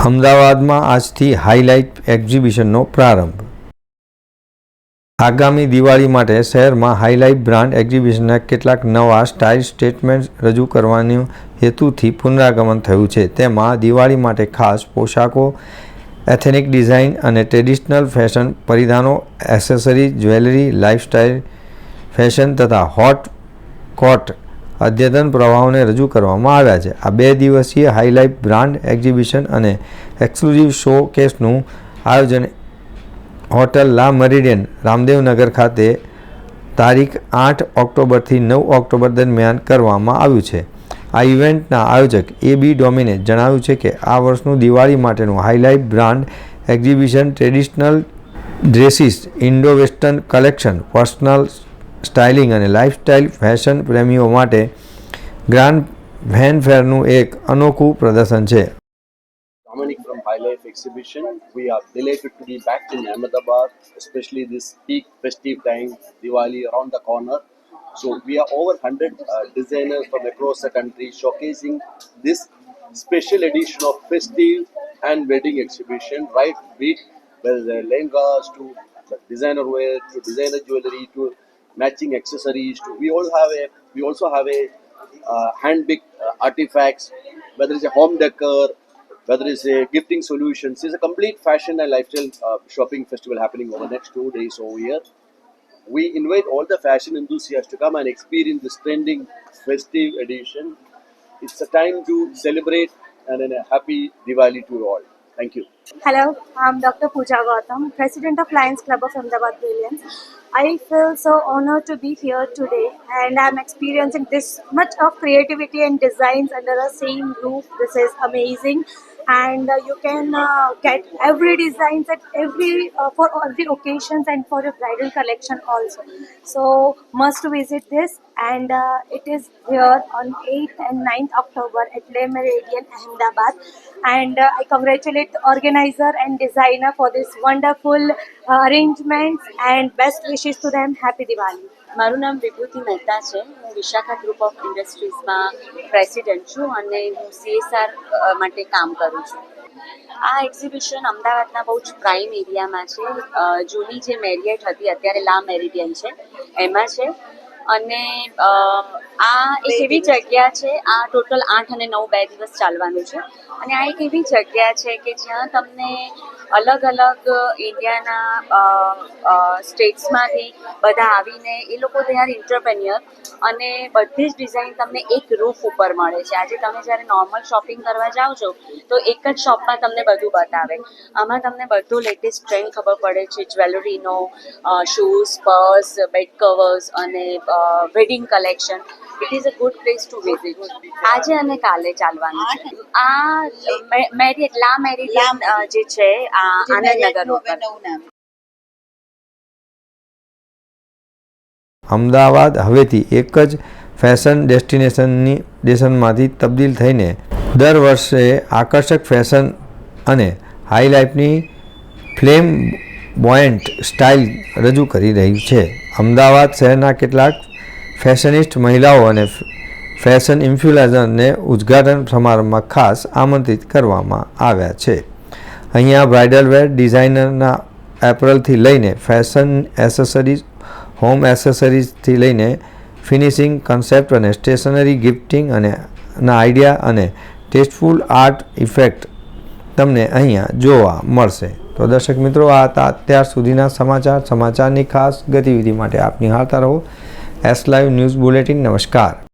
અમદાવાદમાં આજથી હાઇલાઇટ એક્ઝિબિશનનો પ્રારંભ. આગામી દિવાળી માટે શહેરમાં હાઇલાઇટ બ્રાન્ડ એક્ઝિબિશનના કેટલાક નવા સ્ટાઇલ સ્ટેટમેન્ટ રજૂ કરવાની હેતુથી પુનરાગમન થયું છે. તેમાં દિવાળી માટે ખાસ પોશાકો, એથેનિક ડિઝાઇન અને ટ્રેડિશનલ ફેશન પરિધાનો એસેસરી જ્વેલરી, લાઇફસ્ટાઇલ, ફેશન તથા હોટ કોટ અદ્યતન પ્રવાહોને રજૂ કરવામાં આવ્યા છે. આ બે દિવસીય હાઈલાઇફ બ્રાન્ડ એક્ઝિબિશન અને એક્સક્લુઝિવ શો કેસનું આયોજન હોટલ લા મરીડિયન રામદેવનગર ખાતે તારીખ આઠ ઓક્ટોબરથી નવ ઓક્ટોબર દરમિયાન કરવામાં આવ્યું છે. આ ઇવેન્ટના આયોજક એ બી ડોમિને જણાવ્યું છે કે આ વર્ષનું દિવાળી માટેનું Hi Life brand exhibition traditional dresses Indo western collection, personal styling અને લાઇફસ્ટાઇલ ફેશન પ્રેમીઓ માટે ગ્રાન્ડ ફેનફેરનું એક અનોખું પ્રદર્શન છે Dominic from High Life Exhibition. We are delighted to be back in Ahmedabad, especially this peak festive time, Diwali around the corner. So we are over 100 uh, designers from across the country showcasing this special edition of festive and wedding exhibition, right? With it whether the lehengas to designer wear to designer jewelry to matching accessories to we all have a we also have a uh, uh, artifacts whether it's a home decor whether it's a gifting solutions. It's a complete fashion and lifestyle uh, shopping festival happening over the next two days over here. We invite all the fashion enthusiasts to come and experience this trending festive edition. It's a time to celebrate and a happy Diwali to all. Thank you. Hello, I'm Dr. Pooja Gautam, President of Lions Club of Ahmedabad Brilliance. I feel so honored to be here today and I'm experiencing this much of creativity and designs under the same roof. This is amazing and uh, you can uh, get every designs at every uh, for every occasions and for your bridal collection also. So must visit this and it is here on 8th and 9th October at Le Meridian Ahmedabad and I congratulate the organizer and designer for this wonderful arrangements and best wishes to them. Happy Diwali. મારું નામ વિભૂતિ મહેતા છે. હું Vishakha group of ઇન્ડસ્ટ્રીઝમાં president છું અને હું CSR માટે કામ કરું છું. આ એક્ઝિબિશન અમદાવાદના બહુ જ પ્રાઇમ એરિયામાં છે. જૂની જે મેરિયટ હતી અત્યારે લા મેરિડિયન છે એમાં છે. અને આ એક એવી જગ્યા છે આ ટોટલ આઠ અને નવ બે દિવસ ચાલવાનું છે. અને આ એક એવી જગ્યા છે કે જ્યાં તમને અલગ અલગ ઇન્ડિયાના સ્ટેટ્સમાંથી બધા આવીને એ લોકો દે આર ઇન્ટરપ્રેન્યોર અને બધી જ ડિઝાઇન તમને એક રૂફ ઉપર મળે છે. આજે તમે જ્યારે નોર્મલ શોપિંગ કરવા જાઓ છો, તો એક જ શોપમાં તમને બધું બતાવે. આમાં તમને બધું લેટેસ્ટ ટ્રેન્ડ ખબર પડે છે જ્વેલરીનો શૂઝ પર્સ બેડ કવર્સ અને wedding collection it is a good place to visit આજે અને કાલે ચાલવાનું છે. આ મેરિટ લા મેરિડિયન જે છે આનંદનગર અમદાવાદ હવેથી એક જ ફેશન ડેસ્ટિનેશનની ડેશનમાંથી તબદીલ થઈને દર વર્ષે આકર્ષક ફેશન અને હાઈલાઇફની ફ્લેમ બોયન્ટ સ્ટાઇલ રજૂ કરી રહી છે. અમદાવાદ શહેરના કેટલાક ફેશનિસ્ટ મહિલાઓ અને ફેશન ઇન્ફ્લુએન્સરને ઉદ્ઘાટન સમારંભમાં ખાસ આમંત્રિત કરવામાં આવ્યા છે. અહીંયા બ્રાઇડલ વેર ડિઝાઇનરના એપરલથી લઈને ફેશન એસેસરીઝ, હોમ એસેસરીઝથી લઈને ફિનિશિંગ કન્સેપ્ટ અને સ્ટેશનરી ગિફ્ટિંગ અને, ના આઈડિયા અને ટેસ્ટફુલ આર્ટ ઇફેક્ટ તમને અહીંયા જોવા મળશે. તો દર્શક મિત્રો, આ હતા અત્યાર સુધીના સમાચાર. સમાચારની ખાસ ગતિવિધિ માટે આપ નિહાળતા રહો. એસ લાઈવ ન્યૂઝ બુલેટિન નમસ્કાર